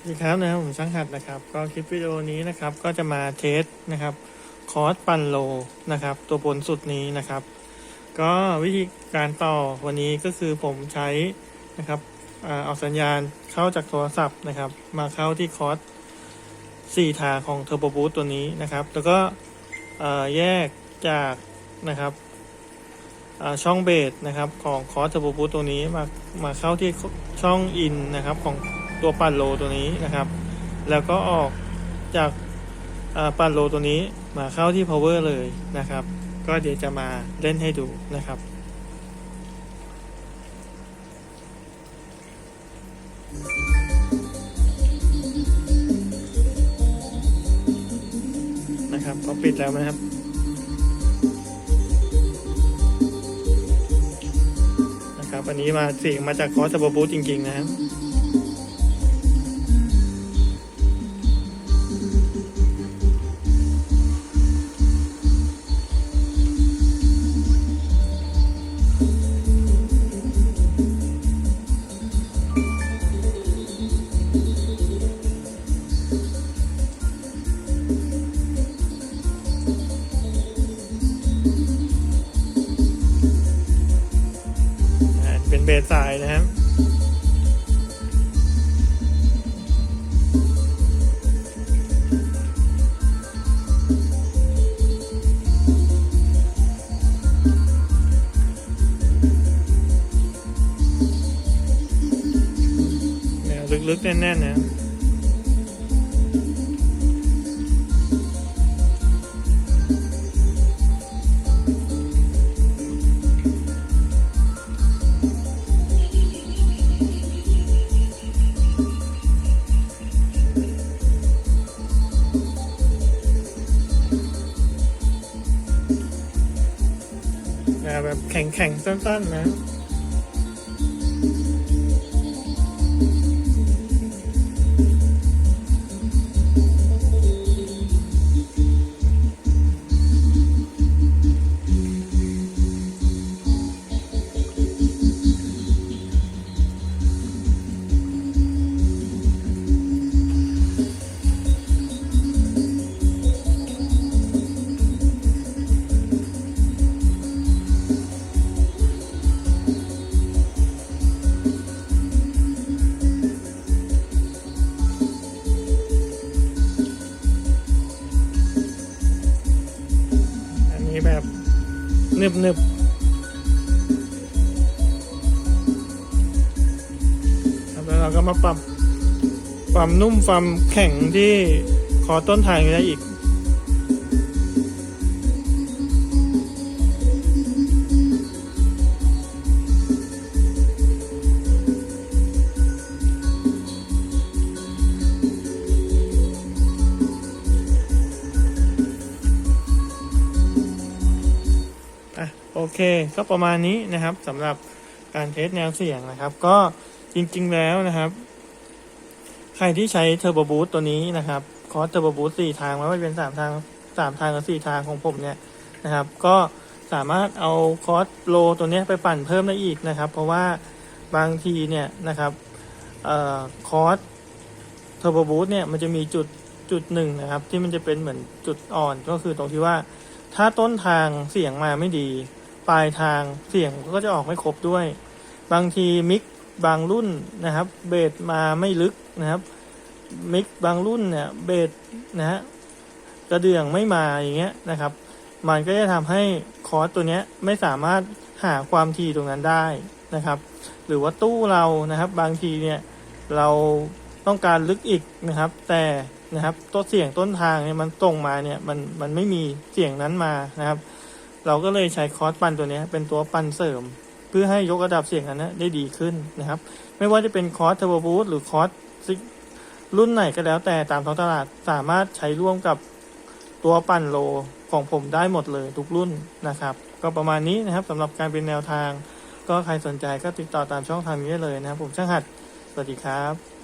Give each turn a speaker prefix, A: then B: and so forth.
A: สวัสดีครับนะครับผมช่างหัดนะครับ ก็คลิปวิดีโอนี้นะครับก็จะมาเทสนะครับคอร์สปันโลนะครับ ตัวบนสุดนี้นะครับ ก็วิธีการต่อวันนี้ก็คือผมใช้นะครับเอาสัญญาณเข้าจากโทรศัพท์นะครับ มาเข้าที่คอร์สสี่ทางของเทอร์โบบูตตัวนี้นะครับ แล้วก็แยกจากนะครับช่องเบสนะครับของคอร์สเทอร์โบบูตตัวนี้มามาเข้าที่ช่องอินนะครับของ ตัวปั่นโลตัวนี้นะครับ แล้วก็ออกจากปั่นโลตัวนี้มาเข้าที่ power เลยนะครับ ก็เดี๋ยวจะมาเล่นให้ดูนะครับนะครับก็ปิดแล้วนะครับ นะครับ อันนี้มาเสียงมาจากคอร์สบูจริง ๆ นะครับ เป็นเบสสายนะครับแนวลึกๆแน่นๆนะ แบบแข็งๆ สั้นๆนะ แบบนึบนึบครับแล้วเราก็มาปรับความนุ่มความแข็งที่ขอต้นทางได้อีก เคก็ประมาณนี้นะครับสำหรับการเทสแนวเสียงนะครับ ก็จริงๆแล้วนะครับ ใครที่ใช้เทอร์โบบูตตัวนี้นะครับคอร์สเทอร์โบบูตสี่ทางไม่ว่าจะเป็นสามทางสามทางกับสี่ทางของผมเนี่ยนะครับ ก็สามารถเอาคอร์สโลตัวนี้ไปปั่นเพิ่มได้อีกนะครับ เพราะว่าบางทีเนี่ยนะครับออคอร์สเทอร์โบบูตเนี่ยมันจะมีจุดจุดหนึ่งนะครับ ที่มันจะเป็นเหมือนจุดอ่อนก็คือตรงที่ว่าถ้าต้นทางเสียงมาไม่ดี ปลายทางเสียงก็จะออกไม่ครบด้วย บางทีมิกบางรุ่นนะครับ เบสมาไม่ลึกนะครับ มิกบางรุ่นเนี่ยเบสนะฮะกระเดื่องไม่มาอย่างเงี้ยนะครับ มันก็จะทำให้คอร์สตัวเนี้ยไม่สามารถหาความถี่ตรงนั้นได้นะครับ หรือว่าตู้เรานะครับ บางทีเนี่ยเราต้องการลึกอีกนะครับ แต่นะครับต้นเสียงต้นทางเนี่ยมันตรงมาเนี่ยมันมันไม่มีเสียงนั้นมานะครับ เราก็เลยใช้คอร์สปั่นตัวนี้เป็นตัวปั่นเสริม เพื่อให้ยกระดับเสียงนั้นได้ดีขึ้นนะครับ ไม่ว่าจะเป็นคอร์สเทอร์โบบูสหรือคอร์สซิกรุ่นไหนก็แล้วแต่ตามท้องตลาดสามารถใช้ร่วมกับตัวปั่นโลของผมได้หมดเลยทุกรุ่นนะครับ ก็ประมาณนี้นะครับสำหรับการเป็นแนวทาง ก็ใครสนใจก็ติดต่อตามช่องทางนี้ได้เลยนะครับ ผมช่างหัด สวัสดีครับ